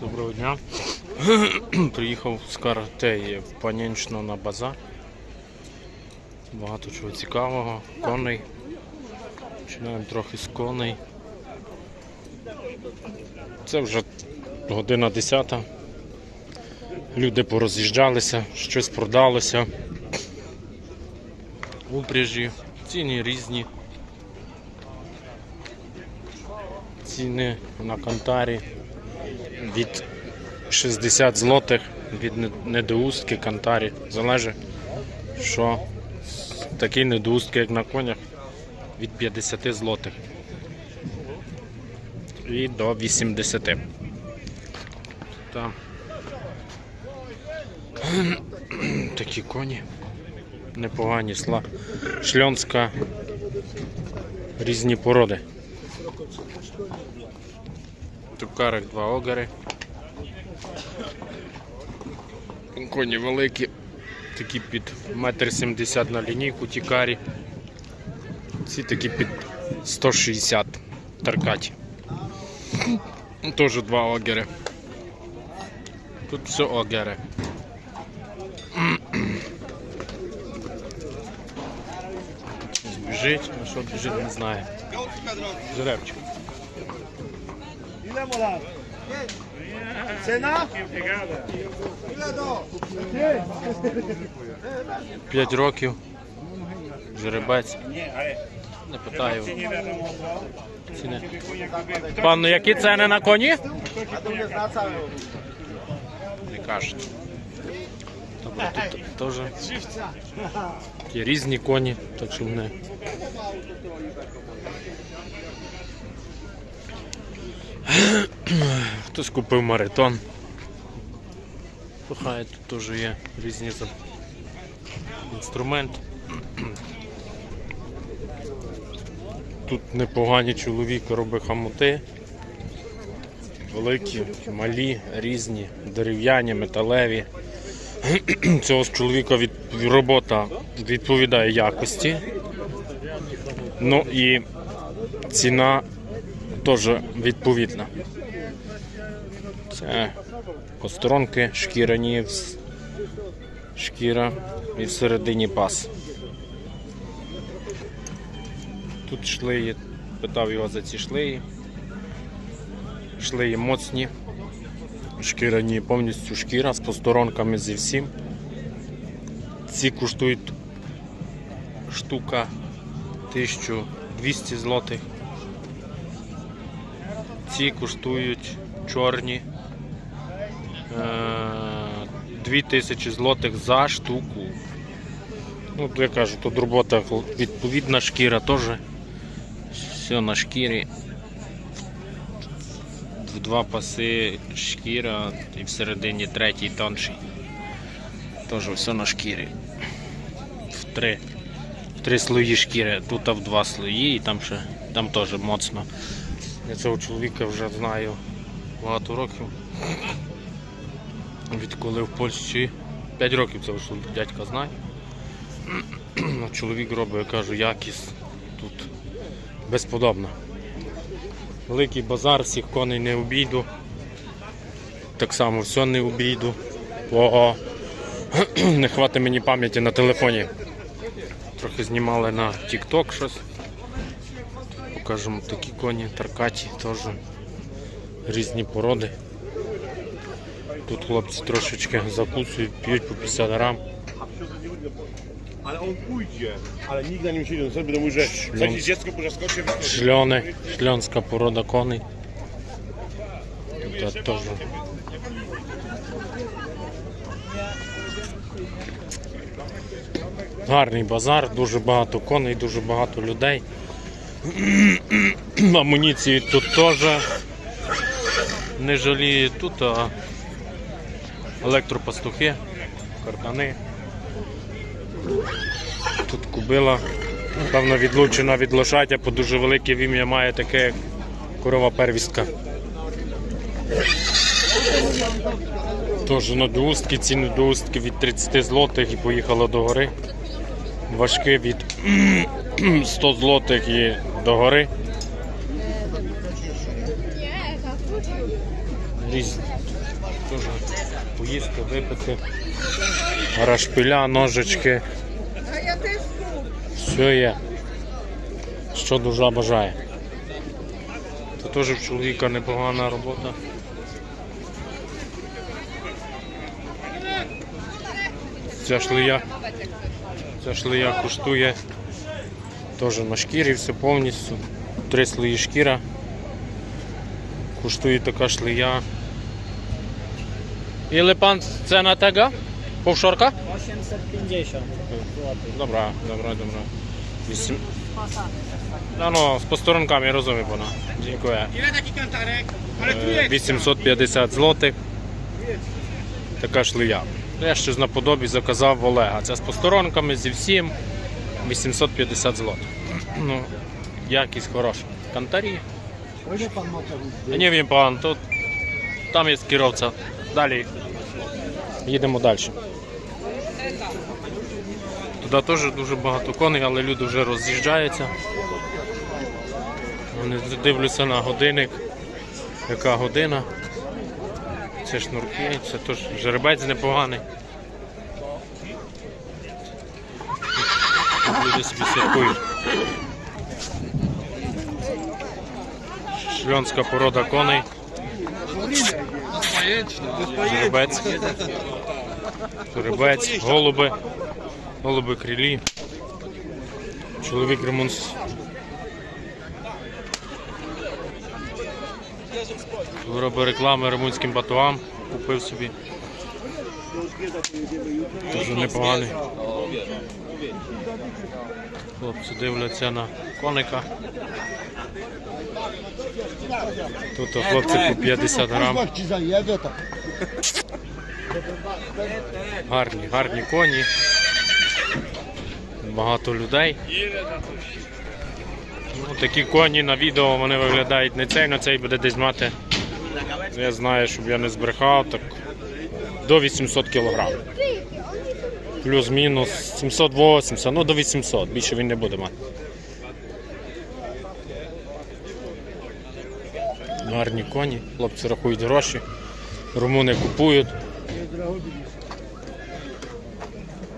Доброго дня. Приїхав з Каратеї в Панінчно на базар. Багато чого цікавого. Коней. Починаємо трохи з коней. Це вже година 10. Люди пороз'їжджалися, щось продалося. Упряжі, ціни різні. Ціни на кантарі від 60 злотих від недоустки кантарі. Залежить, що такі недоустки, як на конях, від 50 злотих і до 80. Там такі коні. Непогані сла. Шльонська різні породи. Тукарик два огари. Коні великі, такі під 1,70 м на лінійку тікарі. Ці такі під 160 таркаті. Теж два огери. Тут все огери. Біжить, а що біжить, не знаю. Жеребчик. Ile mola? Cena? Ile do? 5 rokів. Жеребець. Не питаю. Ціни. Пан, ну які ціни на коні? Не кажуть. Добре, тут теж є різні коні, так що вони. Хтось купив маритон. Пихає, тут теж є різні інструменти. Тут непогані чоловік робить хамути. Великі, малі, різні, дерев'яні, металеві. Цього ж чоловіка від, робота відповідає якості. Ну і ціна теж відповідна. Це посторонки шкіряні, вс- шкіра і всередині пас. Тут шлеї, питав його за ці шлеї. Шлеї моцні, шкіряні, повністю шкіра з посторонками зі всім. Ці коштують штука 1200 злотих. Ці коштують чорні е, 2000 злотих за штуку. Ну, я кажу, тут робота відповідна шкіра теж. Все на шкірі. В два паси шкіра і всередині третій тонший. Теж все на шкірі. В три, в три слої шкіри. Тут в два слої і там ще там теж моцно. Я цього чоловіка вже знаю багато років. Відколи в Польщі 5 років цього чоловіка дядька знає. Ну, Чоловік робить, я кажу, якість тут безподобна. Великий базар, всіх коней не обійду. Так само все не обійду. Бо не хватить мені пам'яті на телефоні. Трохи знімали на TikTok щось. Покажемо такі коні, таркаті теж різні породи. Тут хлопці трошечки закусують, п'ють по 50 грам. Ale on pójdzie. Ale nikt na nim siedzi. On sobie że dziecko po Шльони, шльонська порода коней. Тут теж. Гарний базар, дуже багато коней, дуже багато людей. Амуніції тут теж не жаліє. Тут а, електропастухи, кардани. Тут кубила, напевно, відлучена від лошадя, бо дуже велике вім'я має таке, корова первістка. Теж надоустки, ці надоустки від 30 злотих і поїхала до гори. Важкі від 100 злотих і до гори. Різні. Поїсти, випити. Рашпиля, ножички. Все є. Що душа бажає. Це теж в чоловіка непогана робота. Ця шлия. Ця шлия коштує теж на шкірі все повністю. Три слої шкіра. Коштує така шлия. Ile pan cena tego? Powszorka? 850 zł. Dobra, dobra, dobra. Wісім- No, no, z posterunkami rozumiem pana. Dziękuję. Ile taki kantarek? Ale tu Е, jest. 850 злотих. Така шлия. Я щось наподобі заказав в Олега. Це з посторонками, зі всім 850 злотих. Ну, якість хороша. Кантарі. Ile pan ma tego? Я не wiem pan, to tam jest kierowca. Далі. Їдемо далі. Туди теж дуже багато коней, але люди вже роз'їжджаються. Вони дивлюся на годинник. Яка година? Це шнурки, це теж жеребець непоганий. Люди собі святкують. Шльонська порода коней. Жеребець. Жеребець, голуби. Голуби крилі. Чоловік ремонт. Робить реклами ремунським батуам. Купив собі. Дуже непоганий. Хлопці дивляться на коника. Тут хлопці по 50 грам. Гарні, гарні коні. Багато людей. Ну, такі коні на відео вони виглядають не цей, на цей буде десь мати. Я знаю, щоб я не збрехав, так до 800 кг. Плюс-мінус 780, ну до 800, більше він не буде мати. Гарні коні, хлопці рахують гроші, румуни купують.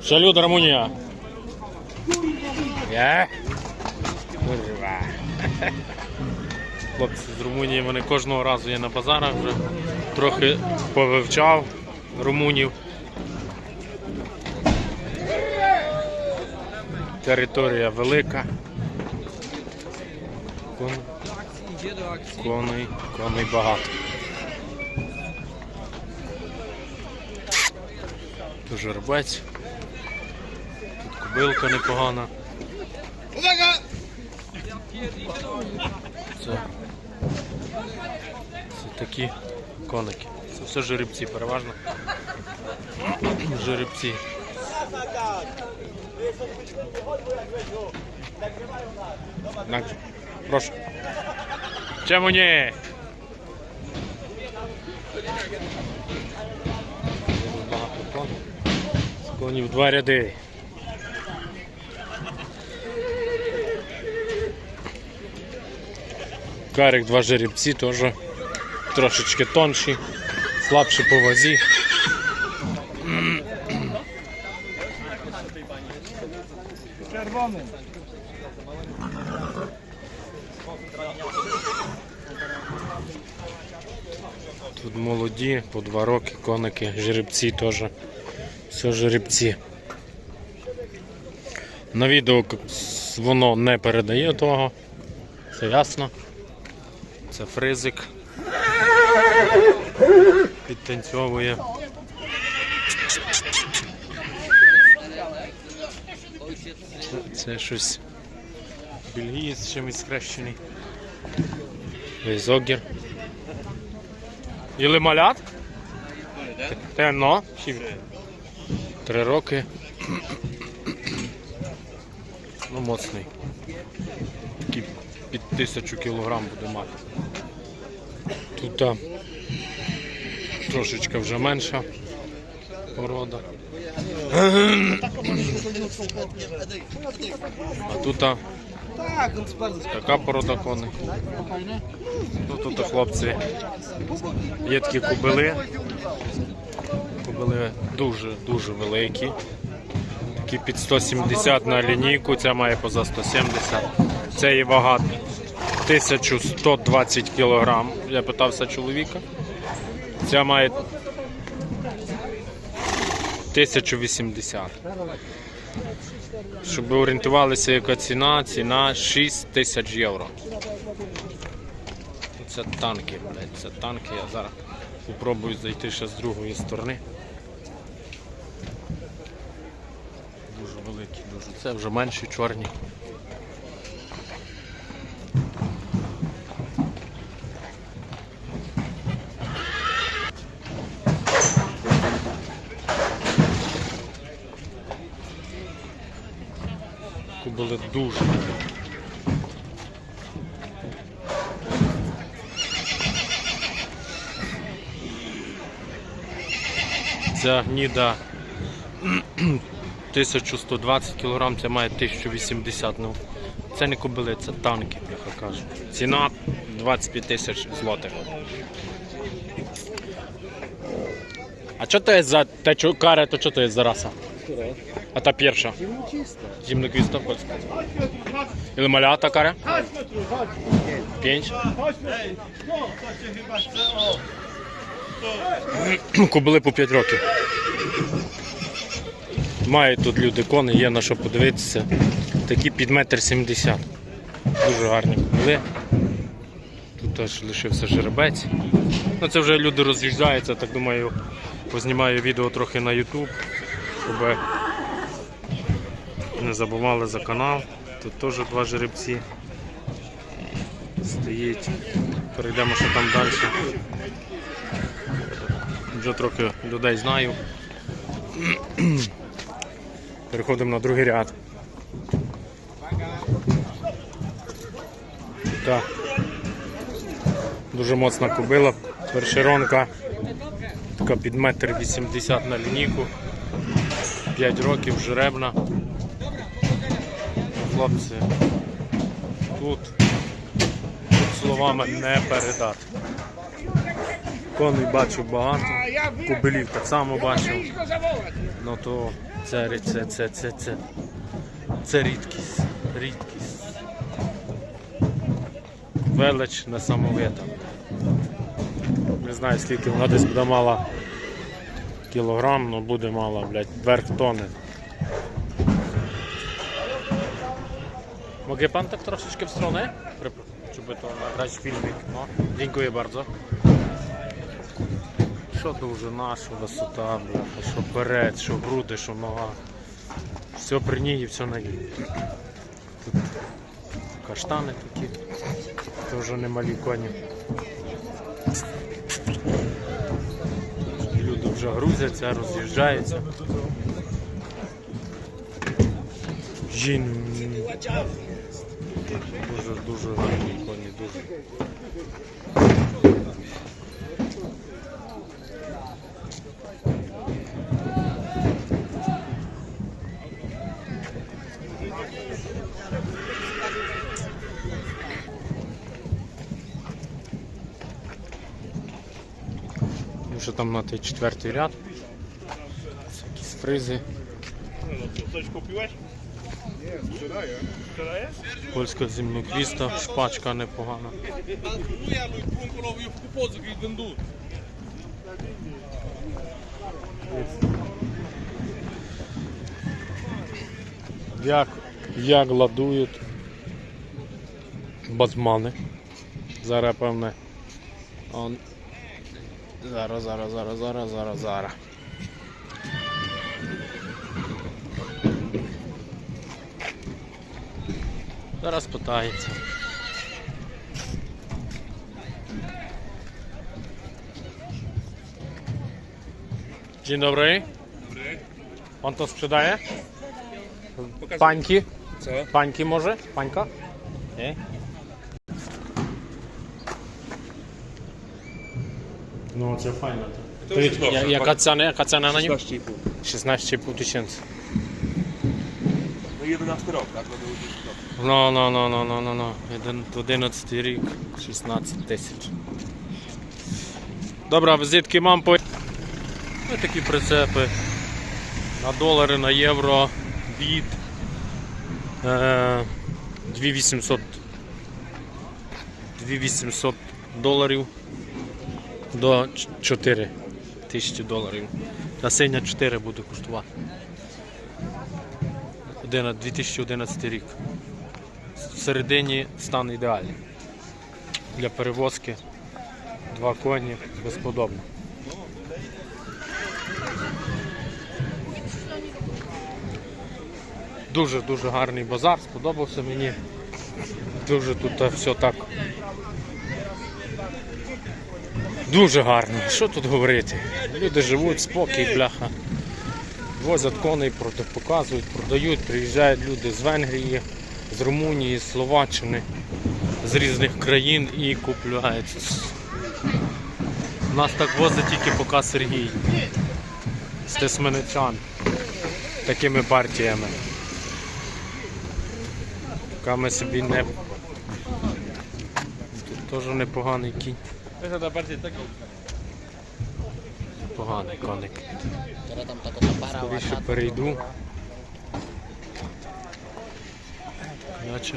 Салют, Румунія. Я? Хлопці з Румунії вони кожного разу є на базарах вже. Трохи повивчав румунів. Територія велика. Кон... Коней, коней багато. Жеребець. Тут кобилка непогана. Це такі коники. Це все жеребці переважно. Жеребці. Прошу. Чому ні? Конів два ряди. Карик два жеребці теж трошечки тонші, слабші по вазі. Czerwony. Тут молоді, по два роки, коники, жеребці теж. Все жеребці. На відео воно не передає того. Це ясно. Це фризик. Підтанцьовує. Це щось бельгієць чимось схрещений. Вейзогер. Іли малят? Темно. Три роки. Ну, моцний. Такий під тисячу кілограм буде мати. Тут трошечка вже менша порода. А тут така порода коней. Тут, тут хлопці. Є такі кубили. Кубили дуже-дуже великі. Такі під 170 на лінійку, ця має поза 170. Це є вага 1120 кг. Я питався чоловіка. Ця має 1080. Щоб орієнтувалися, яка ціна, ціна 6 тисяч євро. Це танки, блядь, це танки. Я зараз спробую зайти ще з другої сторони. Дуже великі, дуже. Це вже менші чорні. Дуже. Ця гніда 1120 кг, це має 1080 ну. Це не кобили, це танки, я кажу. Ціна 25 тисяч злотих. А що то є за те, каре, то що то є за раса? А та перша? Зімноквіста польська. Ile malata karę? Pięć. Кобили по 5 років. Мають тут люди кони, є на що подивитися. Такі під метр сімдесят. Дуже гарні кобили. Тут теж лишився жеребець. Ну це вже люди роз'їжджаються, так думаю, познімаю відео трохи на YouTube, щоб не забували за канал. Тут теж два жеребці. Стоїть. Перейдемо що там далі. Вже трохи людей знаю. Переходимо на другий ряд. Так. Дуже моцна кобила, першеронка. Така під метр вісімдесят на лінійку. 5 років жеребна. Хлопці, тут, тут словами не передати. Коней бачу багато, кобилів так само бачив. Ну то це, це, це, це, це, це рідкість. Рідкість. Велич несамовита. Не знаю скільки вона десь буде мала кілограм, але буде мала, блядь, верх тони. Mogę pan tak troszeczkę w stronę? Żeby to nagrać filmik. No, dziękuję bardzo. Що дуже наша висота, бляха, що перед, що груди, що нога. Все при ній і все на ній. Тут каштани такі, теж немалі коні. Люди вже грузяться, роз'їжджаються. Жін. Дуже дуже гарні коні, дуже. Вже там на той четвертий ряд. Це якісь фризи. Coś kupiłeś? Польська зімноквіста, шпачка непогана. Vândut. Як, як ладують базмани. Зараз певне. Зараз, зараз, зараз, зараз, зараз, зараз. Зараз питається. Dzień dobry. Pan to sprzedaje? Pańki? Co? Pańki może? Pańka? Nie? No, це файно. To То, już jest я- dobrze. яка ціна, яка ціна на нього? 16,5. 16,5 tysięcy. No i 11 rok, tak? No, Ну, ну, ну, ну, ну, ну, ну. 11 рік, 16 тисяч. Добре, звідки мам по. Ось такі прицепи. На долари, на євро, від е, 2800 2800 доларів до 4 тисячі доларів. Та синя 4 буде коштувати. Одина- 2011 рік. Всередині стан ідеальний. Для перевозки два коні безподобно. Дуже-дуже гарний базар, сподобався мені. Дуже тут все так. Дуже гарно. Що тут говорити? Люди живуть, спокій, бляха. Возять коней, показують, продають, приїжджають люди з Венгрії, з Румунії, з Словаччини, з різних країн і купляють. Нас так возить тільки поки Сергій. З Тисменичан. Такими партіями. Поки ми собі не. Тут теж непоганий кінь. Поганий коник. Скоріше перейду. Наче.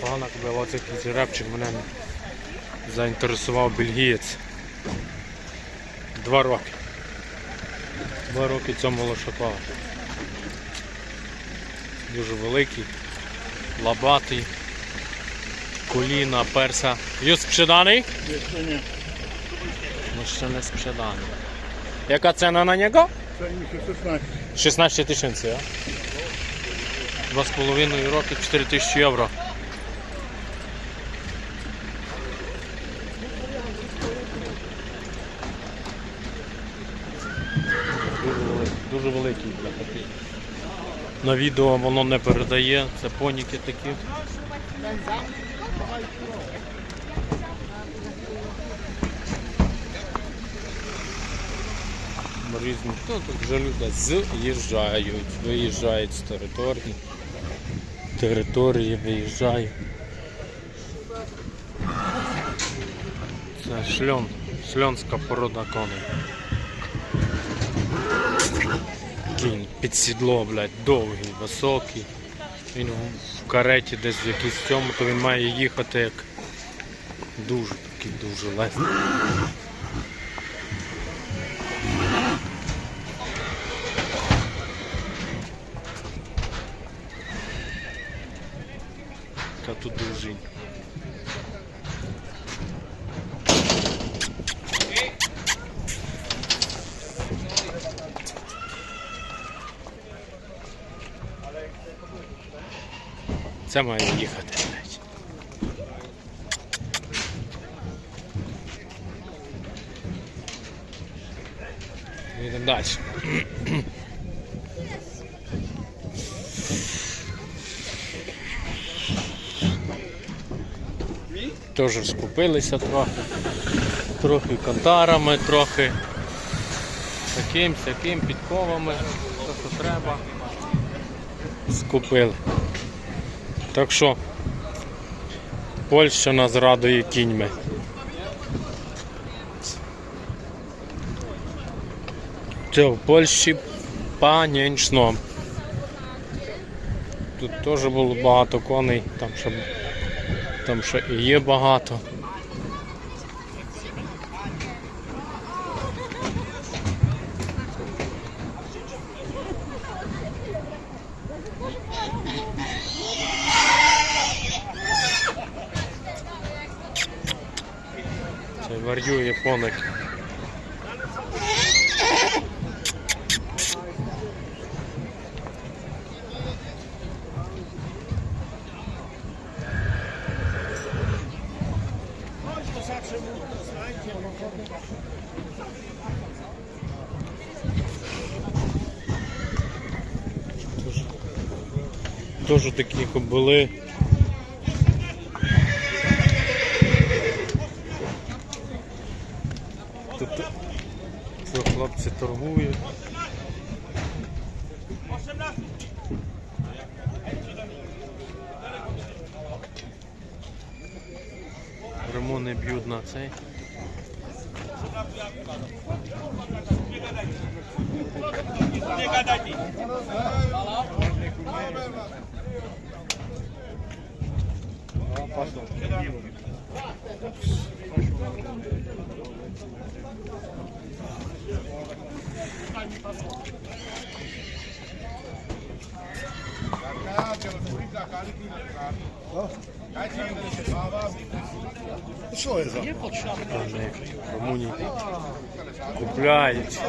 Погана кобила, оцей жеребчик мене заінтересував бельгієць. Два роки. Два роки цьому лошакові. Дуже великий, лабатий, коліна, перса. Już sprzedany? Jeszcze nie. Jeszcze nie sprzedany. Jaka cena na niego? Ceni się 16. 16 tysięcy, ja? Dwa z половиною роки 4 тисячі євро. Дуже великий, дуже великий для такий. На відео воно не передає, це поніки такі. Різні. Ну, тут вже люди з'їжджають, виїжджають з території. Території виїжджають. Це шльон, шльонська порода коней. Кінь під сідло, блядь, довгий, високий. Він в- кареті десь в якійсь цьому, то він має їхати як дуже такий дуже легкий. Це має їхати. Їдемо далі. Теж скупилися трохи. Трохи кантарами, трохи таким, сяким, підковами, що треба. Скупили. Так що Польща нас радує кіньми. Це в Польщі панічно. Тут теж було багато коней, там ще там ще і є багато. Коник. Теж такі кобили. Тут трохи Хлопці торгують. Ремони б'ють на цей. Що є за? Вони Румунії купляють.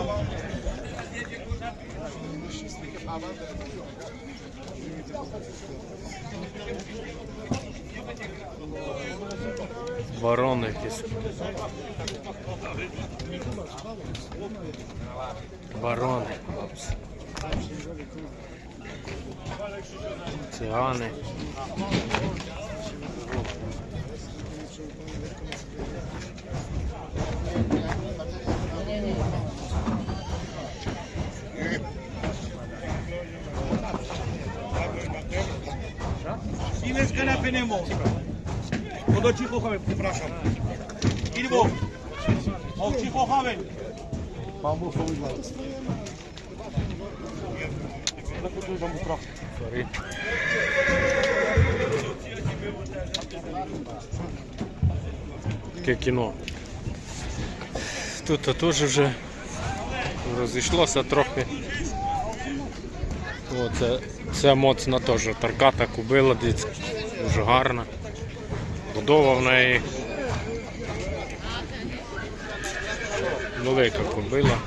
Барон якийсь. Барони, хлопці. Цигани. Dines que tenemos. Todo chico joven, przepraszam. Ilbo. O chico joven. Sorry. Таке кіно. Тут теж вже розійшлося трохи. О, це, це моцна теж тарката кубила, дивіться, дуже гарна. Будова в неї. Велика кубила.